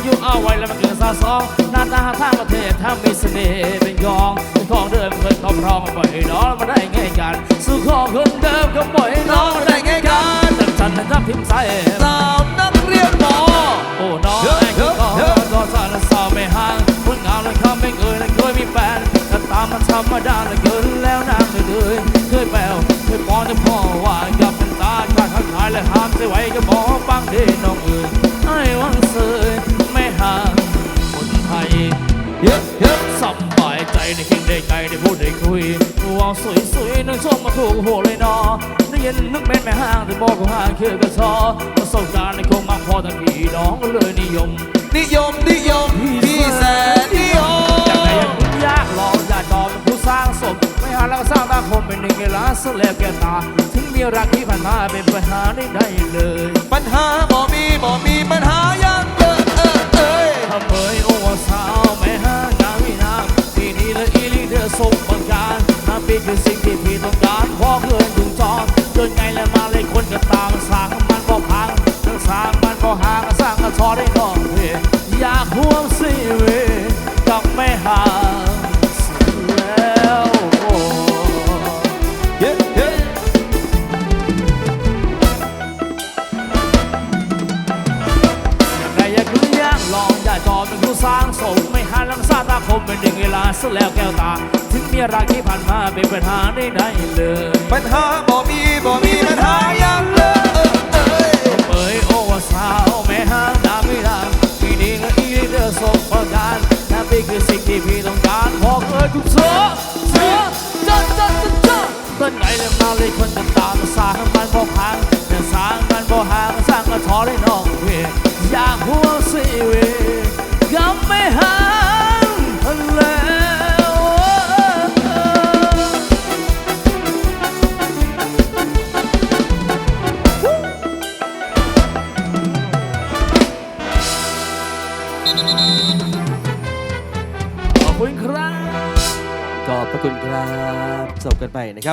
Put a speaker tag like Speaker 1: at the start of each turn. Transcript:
Speaker 1: อายุเอาไว้แล้วมันเกิดสาวสองหน้าตาทางประเทศถ้ามีเสน่ห์เป็นยองเป็นของเดิมเคยครอบครองบ่อยน้องมาได้ไงกันสู้ของคนเดิมก็บ่อยน้องมาได้ไงกันจันจันทร์นับพิมพ์ใส่
Speaker 2: สาวนักเรียนหมอ
Speaker 1: โอ้น้องไอ้ก็ก็สาวสาวไม่ห่างคนงามเลยเขาไม่เอ่ยเลยเคยมีแฟนแต่ตามมันธรรมดาเลยเกินแล้วนางเลยเคยแปลวเคยปอนจะพ่อว่ากับเป็นตาขาดทักทายและห้ามใจไว้ก็บอกฟังดีน้องเอ่ยให้วังเสย ไทย
Speaker 2: เยอะเยอะ
Speaker 1: สบายใจในเพียงได้ไกลได้พูดได้คุยว่าสวยสวยๆนึกชมมาถูกหัวเลยเนอได้ยินนึกเป็นแม่ห้างแต่บอกกูห่างคือกระชอประสบการณ์ในคงมากพอทั้งพี่น้องก็เลยนิยม
Speaker 2: นิยมนิยมพี่แสนนิยม
Speaker 1: จากไหนยังคุณยากลองอย่าจอเป็นผู้สร้างสมไม่หาแล้วก็สร้างตาคมเป็นหนึ่งเวลาสุดแล้วแก่ตา ถึงมีรักที่ผ่านมาเป็นปัญหาได้ได้เลย
Speaker 2: ปัญหาบ่มีบ่
Speaker 1: นาปีคือสิ่งที่พี่ต้องการพอเกินถึงจอจนไงแล้วมาเลยคนก็ตามสางมันก็พังทั้งสางมันก็ห่างสร้างก็ทอได้นอนเวยอยากห่วงสิเวกั ลองอย่าจอเป็นผู้สร้างสมไม่หันลังซาตาคมเป็นหนึ่งเวลาสุดแล้วแก้วตา ถึงมีรักที่ผ่านมาเป็นปัญหาได้ได้เลย
Speaker 2: ปัญหาบ่มีบ่มีปัญหายังเออเออเอ้ย
Speaker 1: เอ้ยโอ้ว่าสาวแม่ห้างดาไม่ดังปีนี้ก็อีเดอสมประการนั่นเป็นคือสิ่งที่พี่ต้องการบอกเอ้ยทุกเสือเสือจัดจัดจัดจัดต้นไงเลยมาเลยคนจะตามสร้างมันบ่พังแต่สร้างมันบ่ห่างสร้างก็ทอได้น้องเวย อยากหัวสิเวยก็ไม่ห่างแล้วขอบคุณครับ
Speaker 2: ขอบพระคุณครับจบกันไปนะครับ